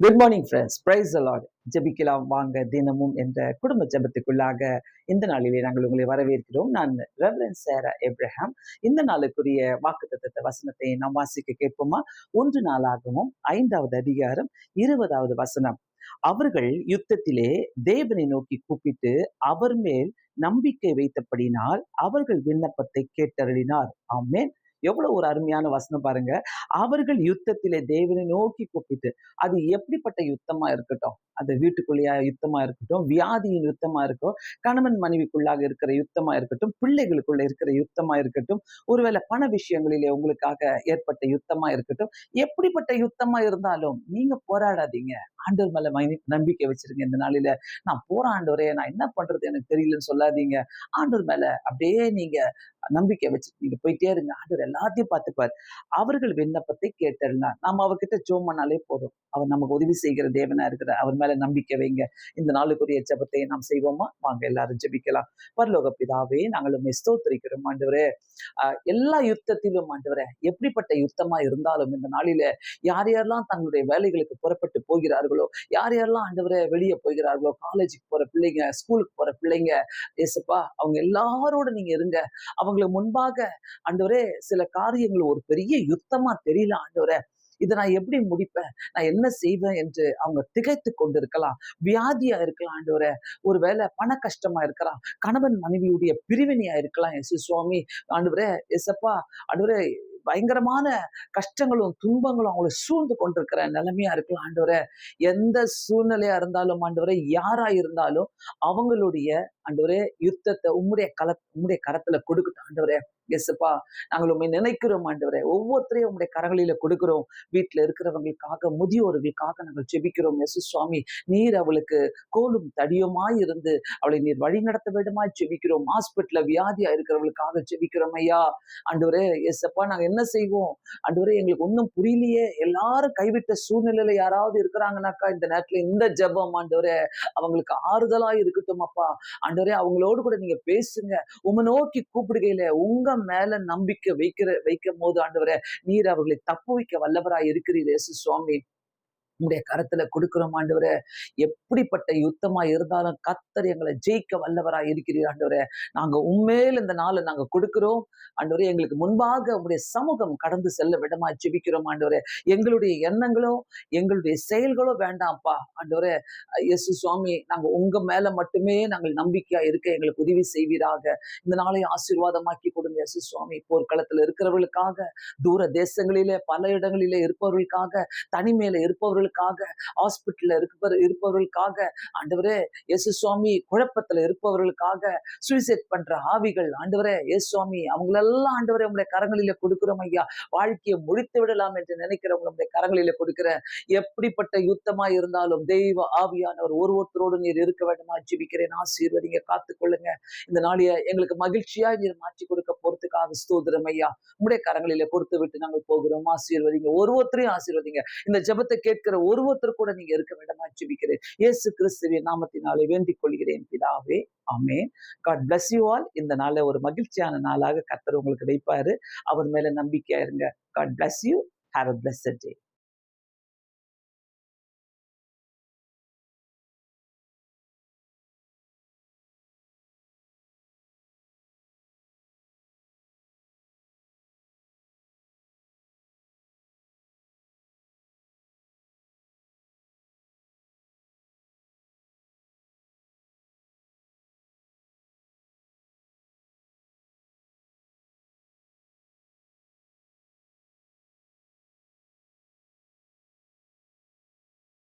Good morning friends praise the Lord ஜெபிக்கலாம் வாங்க தினமும் என்ற குடும்ப ஜெபத்துக்குள்ளாக இந்த நாளிலே நாங்கள் உங்களை வரவேற்கிறோம். நான் ரெவரன் சேரா எப்ரஹாம் இந்த நாளுக்குரிய வாக்கு தத்துவ வசனத்தை நாம் வாசிக்க கேட்போமா? ஒன்று நாளாகவும் ஐந்தாவது அதிகாரம் இருபதாவது வசனம். அவர்கள் யுத்தத்திலே தேவனை நோக்கி கூப்பிட்டு அவர் மேல் நம்பிக்கை வைத்தபடினால் அவர்கள் விண்ணப்பத்தை கேட்டருளினார். ஆமேன். எவ்வளவு ஒரு அருமையான வசனம் பாருங்க. அவர்கள் யுத்தத்திலே தேவனை நோக்கி கூப்பிட்டு அது எப்படிப்பட்ட யுத்தமா இருக்கட்டும் அந்த வீட்டுக்குள்ளேயா யுத்தமா இருக்கட்டும் வியாதியின் யுத்தமா இருக்கும் கணவன் மனைவிக்குள்ளாக இருக்கிற யுத்தமா இருக்கட்டும் பிள்ளைகளுக்குள்ள இருக்கிற யுத்தமா இருக்கட்டும் ஒருவேளை பண விஷயங்களிலே உங்களுக்காக ஏற்பட்ட யுத்தமா இருக்கட்டும் எப்படிப்பட்ட யுத்தமா இருந்தாலும் நீங்க போராடாதீங்க. ஆண்டவர் மேல நம்பிக்கை வச்சிருங்க இந்த நாளில. நான் போராண்டவரே நான் என்ன பண்றது எனக்கு தெரியலன்னு சொல்லாதீங்க. ஆண்டவர் மேல அப்படியே நீங்க நம்பிக்கை வச்சு நீங்க போயிட்டே இருங்க. ஆண்டவர் எல்லாத்தையும் பார்த்துப்பார். அவர்கள் விண்ணப்பத்தை கேட்டிருந்தார் நாம் அவர்கிட்ட ஜோம் பண்ணாலே போதும். அவர் நமக்கு உதவி செய்கிற தேவனா இருக்கிற அவர் மேல நம்பிக்கை வைங்க. இந்த நாளுக்குரிய ஜபத்தை நாம் செய்வோமா? வாங்க எல்லாரும் ஜபிக்கலாம். பரலோக பிதாவே நாங்களும் உண்மை ஸ்தோத்திரிக்கிறோம் ஆண்டவரே. எல்லா யுத்தத்திலும் ஆண்டவரே எப்படிப்பட்ட யுத்தமா இருந்தாலும் இந்த நாளில யார் யாரெல்லாம் தங்களுடைய வேலைகளுக்கு புறப்பட்டு போகிறார்களோ யார் யாரெல்லாம் ஆண்டவரே வெளியே போகிறார்களோ காலேஜுக்கு போற பிள்ளைங்க ஸ்கூலுக்கு போற பிள்ளைங்க ஏசப்பா அவங்க எல்லாரோட நீங்க இருங்க. அவங்களுக்கு முன்பாக ஆண்டவரே சில காரியங்கள் ஒரு பெரிய யுத்தமா தெரியல ஆண்டவரை. இதை நான் எப்படி முடிப்பேன்? நான் என்ன செய்வேன் என்று அவங்க திகைத்து கொண்டு இருக்கலாம் வியாதியா இருக்கலாம் ஆண்டவரை. ஒருவேளை பண கஷ்டமா இருக்கலாம். கணவன் மனைவியுடைய பிரிவினையா இருக்கலாம். எஸ் சுவாமி ஆண்டவரே எஸ்அப்பா ஆண்டவரே பயங்கரமான கஷ்டங்களும் துன்பங்களும் அவங்களை சூழ்ந்து கொண்டிருக்கிற நிலைமையா இருக்கலாம் ஆண்டவரை. எந்த சூழ்நிலையா இருந்தாலும் ஆண்டவரை யாரா இருந்தாலும் அவங்களுடைய ஆண்டவரே யுத்தத்தை உம்முடைய கல உம்முடைய கரத்துல கொடுக்கட்டும் ஆண்டவரே. எஸ்ப்பா நாங்கள் உண்மை நினைக்கிறோம் ஆண்டவரே. ஒவ்வொருத்தரையும் உங்களுடைய கரங்களில கொடுக்கிறோம். வீட்டுல இருக்கிறவங்களுக்காக முதியோர்களுக்காக நாங்கள் ஜெபிக்கிறோம் எசு சுவாமி. நீர் அவளுக்கு கோலும் தடியுமாய் இருந்து அவளை நீர் வழி நடத்த வேண்டுமா ஜெபிக்கிறோம். ஹாஸ்பிட்டல்ல வியாதியா இருக்கிறவங்களுக்காக ஜெபிக்கிறோம் ஐயா. ஆண்டவரே எஸ்ப்பா நாங்க என்ன செய்வோம்? ஆண்டவரே எங்களுக்கு ஒன்றும் புரியலையே. எல்லாரும் கைவிட்ட சூழ்நிலையில யாராவது இருக்கிறாங்கனாக்கா இந்த நேரத்துல இந்த ஜபம் ஆண்டவரே. அவங்களுக்கு ஆறுதலா இருக்கட்டும் அப்பா. ஆண்டு ஆண்டவரே அவங்களோடு கூட நீங்க பேசுங்க. உங்க நோக்கி கூப்பிடுகையில உங்க மேல நம்பிக்கை வைக்கிற வைக்கும் போது ஆண்டவரே நீர் அவர்களை தப்பு வைக்க வல்லவராய் இருக்கிறீர் சுவாமி. உங்களுடைய கரத்துல கொடுக்கிறோம் ஆண்டவரே. எப்படிப்பட்ட யுத்தமா இருந்தாலும் கத்தர் எங்களை ஜெயிக்க வல்லவரா இருக்கிறீர் ஆண்டவரே. நாங்க உண்மையில் இந்த நாளை நாங்க கொடுக்கிறோம். ஆண்டவரே எங்களுக்கு முன்பாக உங்களுடைய சமூகம் கடந்து செல்ல விடமா ஜெபிக்கிறோம் ஆண்டவரே. எங்களுடைய எண்ணங்களோ எங்களுடைய செயல்களோ வேண்டாம்ப்பா. ஆண்டவரே எஸ் சுவாமி நாங்க உங்க மேல மட்டுமே நாங்கள் நம்பிக்கையா இருக்க எங்களுக்கு உதவி செய்வீராக. இந்த நாளை ஆசீர்வாதமாக்கி கொடுங்க எஸ் சுவாமி. போர்க்களத்துல இருக்கிறவர்களுக்காக தூர தேசங்களிலே பல இடங்களிலே இருப்பவர்களுக்காக தனிமையில இருப்பவர்களுக்கு இருப்பவர்களுக்காக ஹாஸ்பிட்டல்ல இருப்பவர் இருப்பவர்களுக்காக ஆண்டவரே இயேசு சுவாமி குழப்பத்துல இருப்பவர்களுக்காக சூசைட் பண்ற ஆவிகள் ஆண்டவரே இயேசு சுவாமி அவங்களெல்லாம் ஆண்டவரே உங்களுடைய கரங்களில கொடுக்கிறோம் ஐயா. வாழ்க்கையை முடித்து விடலாம் என்று நினைக்கிறவங்க உங்களுடைய கரங்களில கொடுக்கிற எப்படிப்பட்ட யுத்தமா இருந்தாலும் தெய்வ ஆவியானவர் ஒரு ஒருத்தரோடு நீர் இருக்க வேண்டுமா? ஜிபிக்கிறேன். ஆசீர்வதிங்க காத்துக்கொள்ளுங்க. இந்த நாளைய எங்களுக்கு மகிழ்ச்சியா நீர் மாற்றி கொடுக்க போறதுக்காக ஸ்தோதிரம் ஐயா. உடைய கரங்களில கொடுத்து விட்டு நாங்கள் போகிறோம். ஆசீர்வதிங்க. ஒரு ஒருத்தரையும் ஆசீர்வதிங்க. இந்த ஜபத்தை கேட்கிற ஒரு ஒருத்தர் கூட நீங்க இருக்க வேண்டாமா. ஜெபிக்கிறேன். இயேசு கிறிஸ்துவின் நாமத்தினாலே வேண்டிக் கொள்கிறேன். பிதாவே ஆமே காட் பிளஸ் யூ ஆல் இந்த நாளை ஒரு மகிழ்ச்சியான நாளாக கத்தர் உங்களுக்கு வைப்பாரு அவர் மேல நம்பிக்கையா இருங்க. God bless you have a blessed day